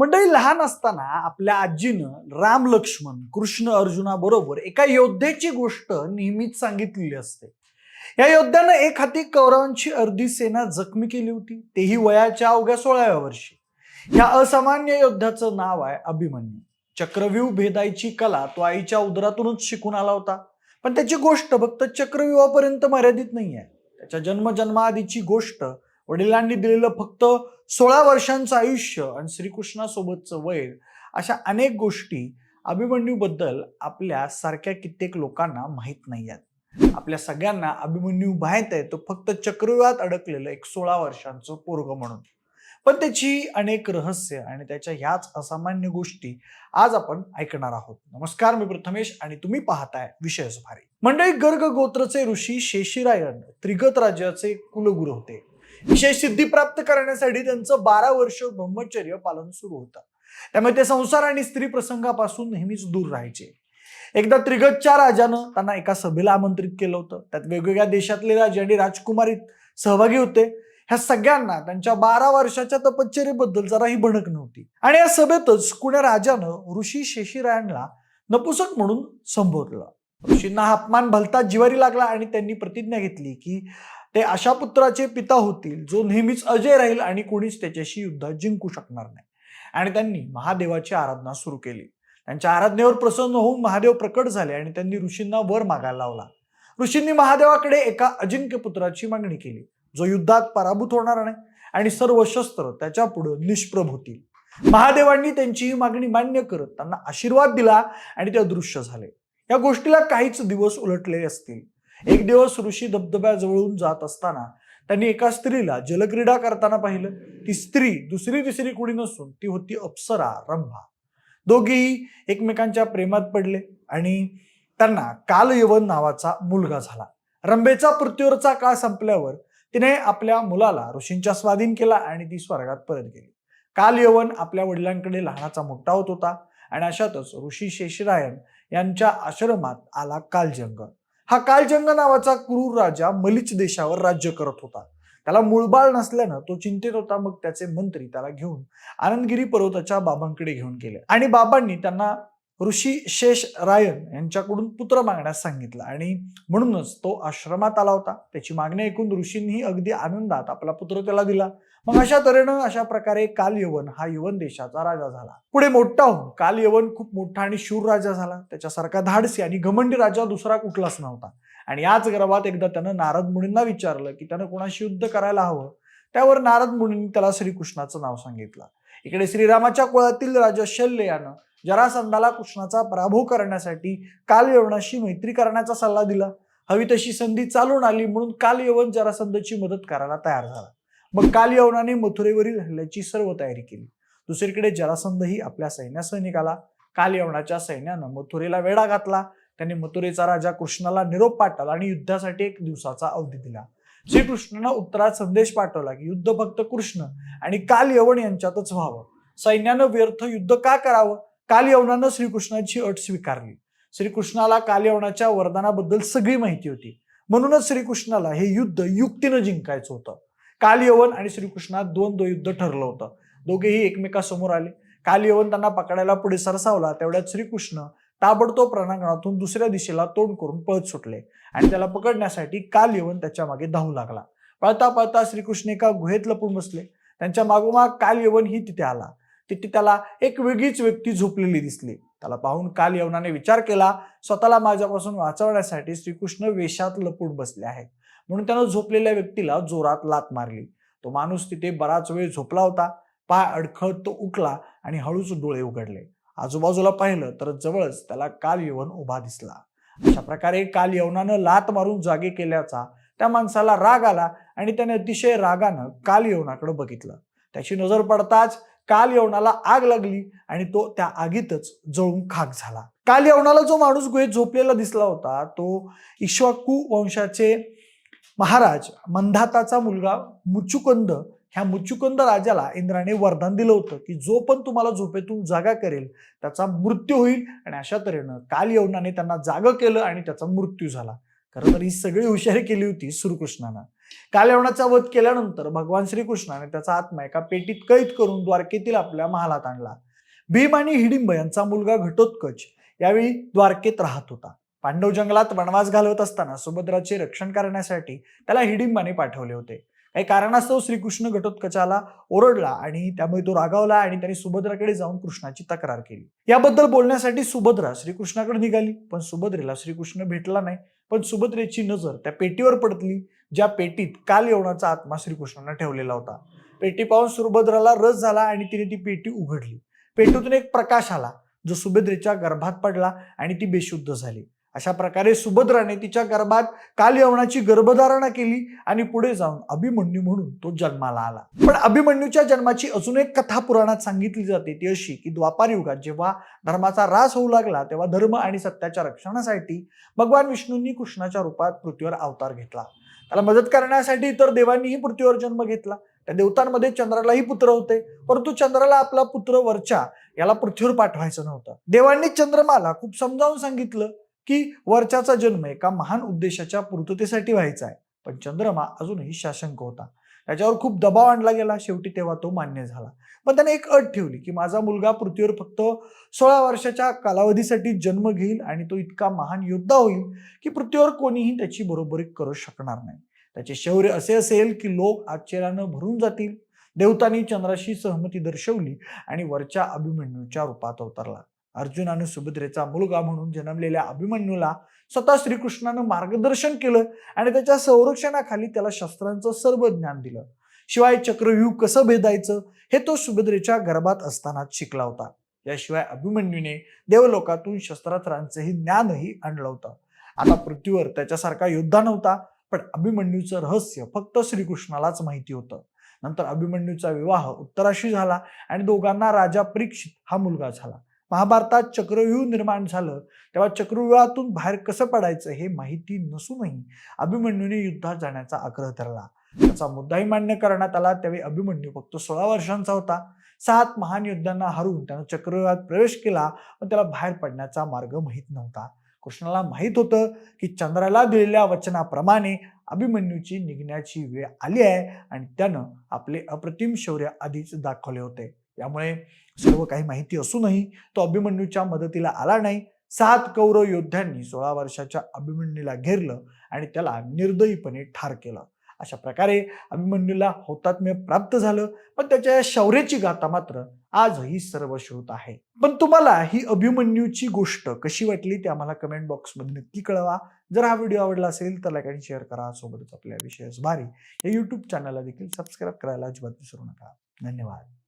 मंडळी लहान असताना आपल्या आजीनं राम लक्ष्मण कृष्ण अर्जुनाबरोबर एका योद्धेची गोष्ट नेहमीच सांगितलेली असते. या योद्ध्यानं एक हाती कौरवांची अर्धी सेना जखमी केली होती. तेही वयाच्या अवघ्या सोळाव्या वर्षी. या असामान्य योद्ध्याचं नाव आहे अभिमन्यू. चक्रव्यूह भेदायची कला तो आईच्या उदरातूनच शिकून आला होता. पण त्याची गोष्ट फक्त चक्रव्यूहापर्यंत मर्यादित नाही आहे त्याच्या जन्मजन्माआधीची गोष्ट वडिलांनी दिलेलं फक्त सोळा वर्षांचं आयुष्य आणि श्रीकृष्णासोबतचं वैर अशा अनेक गोष्टी अभिमन्यूबद्दल आपल्या सारख्या कित्येक लोकांना माहीत नाही आहेत आपल्या सगळ्यांना अभिमन्यू माहीत आहे तो फक्त चक्रव्यूहात अडकलेलं एक सोळा वर्षांचं पोरग म्हणून. पण त्याची अनेक रहस्य आणि त्याच्या ह्याच असामान्य गोष्टी आज आपण ऐकणार आहोत. नमस्कार मी प्रथमेश आणि तुम्ही पाहताय विषयच भारी मंडळी गर्ग गोत्रचे ऋषी शेषीरायन त्रिगत राज्याचे कुलगुरू होते. विशेष सिद्धी प्राप्त करण्यासाठी त्यांचं बारा वर्ष ब्रह्मचर्य पालन सुरू होतं. त्यामुळे ते संसार आणि स्त्री प्रसंगापासून नेहमीच दूर राहायचे. एकदा त्रिगतच्या राजानं त्यांना एका सभेला आमंत्रित केलं होतं. त्यात वेगवेगळ्या देशातले राजे आणि राजकुमारीत सहभागी होते. ह्या सगळ्यांना त्यांच्या बारा वर्षाच्या तपश्चर्येबद्दल जराही भणक नव्हती. आणि या सभेतच कुण्या राजानं ऋषी शेषिरायणला नपुसक म्हणून संबोधलं. ऋषींना हा अपमान भलता जिवारी लागला आणि त्यांनी प्रतिज्ञा घेतली की ते अशा पुत्राचे पिता होतील जो नेहमीच अजय राहील आणि कोणीच त्याच्याशी युद्धात जिंकू शकणार नाही. आणि त्यांनी महादेवाची आराधना सुरू केली. त्यांच्या आराधनेवर प्रसन्न होऊन महादेव प्रकट झाले आणि त्यांनी ऋषींना वर मागायला लावला. ऋषींनी महादेवाकडे एका अजिंक्य पुत्राची मागणी केली. जो युद्धात पराभूत होणार नाही आणि सर्व शस्त्र त्याच्या पुढे निष्प्रभ होतील. महादेवांनी त्यांची ही मागणी मान्य करत त्यांना आशीर्वाद दिला आणि ते अदृश्य झाले. या गोष्टीला काहीच दिवस उलटले असतील. एक दिवस ऋषी धबधब्याजवळून जात असताना त्यांनी एका स्त्रीला जलक्रीडा करताना पाहिलं. ती स्त्री दुसरी तिसरी कुणी नसून ती होती अप्सरा रंभा. दोघेही एकमेकांच्या प्रेमात पडले आणि त्यांना कालयवन नावाचा मुलगा झाला. रंभेचा पृथ्वीवरचा काळ संपल्यावर तिने आपल्या मुलाला ऋषींच्या स्वाधीन केला आणि ती स्वर्गात परत गेली. कालयवन आपल्या वडिलांकडे लहानाचा मोठा होत होता आणि अशातच ऋषी शेषरायन यांच्या आश्रमात आला कालजंग. हा कालजंग नावाचा क्रूर राजा मलिच देशावर राज्य करत होता. त्याला मूळबाळ नसल्यानं तो चिंतित होता. मग त्याचे मंत्री त्याला घेऊन आनंदगिरी पर्वताच्या बाबांकडे घेऊन गेले. आणि बाबांनी त्यांना ऋषी शेष रायन यांच्याकडून पुत्र मागण्यास सांगितलं. आणि म्हणूनच तो आश्रमात आला होता. त्याची मागणी ऐकून ऋषींनी अगदी आनंदात आपला पुत्र त्याला दिला. मग अशा तऱ्हेनं अशा प्रकारे कालयवन हा यवन देशाचा राजा झाला. पुढे मोठा होऊन कालयवन खूप मोठा आणि शूर राजा झाला. त्याच्यासारखा धाडसी आणि घमंडी राजा दुसरा कुठलाच नव्हता. आणि याच गर्भात एकदा त्यानं नारद मुनींना विचारलं की त्यानं कोणाशी युद्ध करायला हवं? त्यावर नारद मुनींनी त्याला श्रीकृष्णाचं नाव सांगितलं. इकडे श्रीरामाच्या कुळातील राजा शल्य यानं जरासंधाला कृष्णाचा पराभव करण्यासाठी कालयवनाशी मैत्री करण्याचा सल्ला दिला. हवी तशी संधी चालून आली म्हणून कालयवन जरासंधची मदत करायला तयार झाला. मग कालयवनाने मथुरेवरील हल्ल्याची सर्व तयारी केली. दुसरीकडे जरासंधही आपल्या सैन्यासह निघाला कालयवनाच्या सैन्यानं मथुरेला वेढा घातला. त्याने मथुरेचा राजा कृष्णाला निरोप पाठवला आणि युद्धासाठी एक दिवसाचा अवधी दिला. श्रीकृष्णानं उत्तरात संदेश पाठवला की युद्ध फक्त कृष्ण आणि काल यवन यांच्यातच व्हावं. सैन्यानं व्यर्थ युद्ध का करावं? काल यवनानं श्रीकृष्णाची अट स्वीकारली. श्रीकृष्णाला काल यवनाच्या वरदानाबद्दल सगळी माहिती होती. म्हणूनच श्रीकृष्णाला हे युद्ध युक्तीनं जिंकायचं होतं. कालयवन आणि श्रीकृष्णात दोन दो युद्ध ठरलं होतं. दोघेही एकमेकासमोर आले. कालयवन त्यांना पकडायला पुढे सरसावला तेवढ्यात श्रीकृष्ण ताबडतोब रणांगणातून दुसऱ्या दिशेला तोंड करून पळत सुटले आणि त्याला पकडण्यासाठी काल त्याच्यामागे धावू लागला. पळता पळता श्रीकृष्ण एका गुहेत लपून बसले. त्यांच्या मागोमाग कालयवन ही तिथे आला. तिथे त्याला एक वेगळीच व्यक्ती झोपलेली दिसली. त्याला पाहून काल यवनाने विचार केला स्वतःला माझ्यापासून वाचवण्यासाठी श्रीकृष्ण वेशात लपून बसले आहेत. म्हणून त्यानं झोपलेल्या व्यक्तीला जोरात लात मारली. तो माणूस तिथे बराच वेळ झोपला होता. पाय अडखळत तो उठला आणि हळूच डोळे उघडले. आजूबाजूला पाहिलं तर जवळच त्याला काल यवन उभा दिसला. अशा प्रकारे काल यवनानं लात मारून जागे केल्याचा त्या माणसाला राग आला आणि त्याने अतिशय रागानं काल यवनाकडे बघितलं. त्याची नजर पडताच काल यवनाला आग लागली आणि तो त्या आगीतच जळून खाक झाला. काल यवनाला जो माणूस गुहेत झोपलेला दिसला होता तो इश्वाकू वंशाचे महाराज मंधाताचा मुलगा मुचुकंद ह्या मुचुकंद राजाला इंद्राने वरदान दिलं होतं की जो पण तुम्हाला झोपेतून जागा करेल त्याचा मृत्यू होईल आणि अशा तऱ्हेनं काल यवनाने त्यांना जागं केलं आणि त्याचा मृत्यू झाला. खरं तर ही सगळी हुशारी केली होती श्रीकृष्णानं. कालयवनाचा वध केल्यानंतर भगवान श्रीकृष्णाने त्याचा आत्मा एका पेटीत कैद करून द्वारकेतील आपल्या महालात आणला. भीम आणि हिडिंब यांचा मुलगा घटोत्कच यावेळी द्वारकेत राहत होता. पांडव जंगलात वनवास घालवत असताना सुभद्राचे रक्षण करण्यासाठी त्याला हिडिंबाने पाठवले होते. काही कारणास्तव श्रीकृष्ण घटोत्कचाला ओरडला आणि त्यामुळे तो रागावला आणि त्याने सुभद्राकडे जाऊन कृष्णाची तक्रार केली. याबद्दल बोलण्यासाठी सुभद्रा श्रीकृष्णाकडे निघाली पण सुभद्रेला श्रीकृष्ण भेटला नाही. पण सुभद्रेची नजर त्या पेटीवर पडतली ज्या पेटीत काल येवणाचा आत्मा श्रीकृष्णाने ठेवलेला होता. पेटी पाहून सुभद्राला रस झाला आणि तिने ती पेटी उघडली. पेटीतून एक प्रकाश आला जो सुभद्रेच्या गर्भात पडला आणि ती बेशुद्ध झाली. अशा प्रकारे सुभद्राने तिच्या गर्भात काल यवनाची गर्भधारणा केली आणि पुढे जाऊन अभिमन्यू म्हणून तो जन्माला आला. पण अभिमन्यूच्या जन्माची अजून एक कथा पुराणात सांगितली जाते. ती अशी की द्वापार युगात जेव्हा धर्माचा रास होऊ लागला तेव्हा धर्म आणि सत्याच्या रक्षणासाठी भगवान विष्णूंनी कृष्णाच्या रूपात पृथ्वीवर अवतार घेतला. त्याला मदत करण्यासाठी इतर देवांनीही पृथ्वीवर जन्म घेतला. त्या देवतांमध्ये चंद्रालाही पुत्र होते. परंतु चंद्राला आपला पुत्र वरच्या याला पृथ्वीवर पाठवायचं नव्हतं. देवांनी चंद्रमाला खूप समजावून सांगितलं. की वरच्याचा जन्म एका महान उद्देशाच्या पूर्ततेसाठी व्हायचा आहे. पण चंद्रमा अजूनही शासंक होता. त्याच्यावर खूप दबाव आणला गेला. शेवटी तेव्हा तो मान्य झाला. पण त्याने एक अट ठेवली की माझा मुलगा पृथ्वीवर फक्त सोळा वर्षाच्या कालावधीसाठी जन्म घेईल आणि तो इतका महान योद्धा होईल की पृथ्वीवर कोणीही त्याची बरोबरी करू शकणार नाही. त्याचे शौर्य असे असेल की लोक आश्चर्यानं भरून जातील. देवतांनी चंद्राशी सहमती दर्शवली आणि वरच्या अभिमन्यूच्या रूपात अवतरला. अर्जुन आणि सुभद्रेचा मुलगा म्हणून जन्मलेल्या अभिमन्यूला स्वतः श्रीकृष्णानं मार्गदर्शन केलं आणि त्याच्या संरक्षणाखाली त्याला शस्त्रांचं सर्व ज्ञान दिलं. शिवाय चक्रव्यूह कसं भेदायचं हे तो सुभद्रेच्या गर्भात असतानाच शिकला होता. याशिवाय अभिमन्यूने देवलोकातून शस्त्रास्त्रांचंही ज्ञानही आणलं होतं. आता पृथ्वीवर त्याच्यासारखा योद्धा नव्हता पण अभिमन्यूचं रहस्य फक्त श्रीकृष्णालाच माहिती होतं. नंतर अभिमन्यूचा विवाह उत्तराशी झाला आणि दोघांना राजा परीक्षित हा मुलगा झाला. महाभारतात चक्रव्यूह निर्माण झालं तेव्हा चक्रव्यूहातून बाहेर कसं पडायचं हे माहिती नसूनही अभिमन्यूने युद्धात जाण्याचा आग्रह धरला. त्याचा मुद्दाही मान्य करण्यात आला. त्यावेळी अभिमन्यू फक्त सोळा वर्षांचा होता. सात महान योद्ध्यांना हरून त्यानं चक्रव्यूहात प्रवेश केला पण त्याला बाहेर पडण्याचा मार्ग माहीत नव्हता. कृष्णाला माहीत होतं की चंद्राला दिलेल्या वचनाप्रमाणे अभिमन्यूची निघण्याची वेळ आली आहे आणि त्यानं आपले अप्रतिम शौर्य आधीच दाखवले होते. यामुळे सर्व काही माहिती असूनही तो अभिमन्यूच्या मदतीला आला नाही. सात कौरव योद्ध्यांनी सोळा वर्षाच्या अभिमन्यूला घेरलं आणि त्याला निर्दयीपणे ठार केलं. अशा प्रकारे अभिमन्यूला हौतात्म्य प्राप्त झालं. पण त्याच्या या शौर्याची गाथा मात्र आजही सर्वश्रुत आहे. पण तुम्हाला ही अभिमन्यूची गोष्ट कशी वाटली ते आम्हाला कमेंट बॉक्समध्ये नक्की कळवा. जर हा व्हिडिओ आवडला असेल तर लाईक आणि शेअर करा. सोबतच आपल्या विषयच भारी या यूट्यूब चॅनलला देखील सबस्क्राईब करायला अजिबात विसरू नका. धन्यवाद.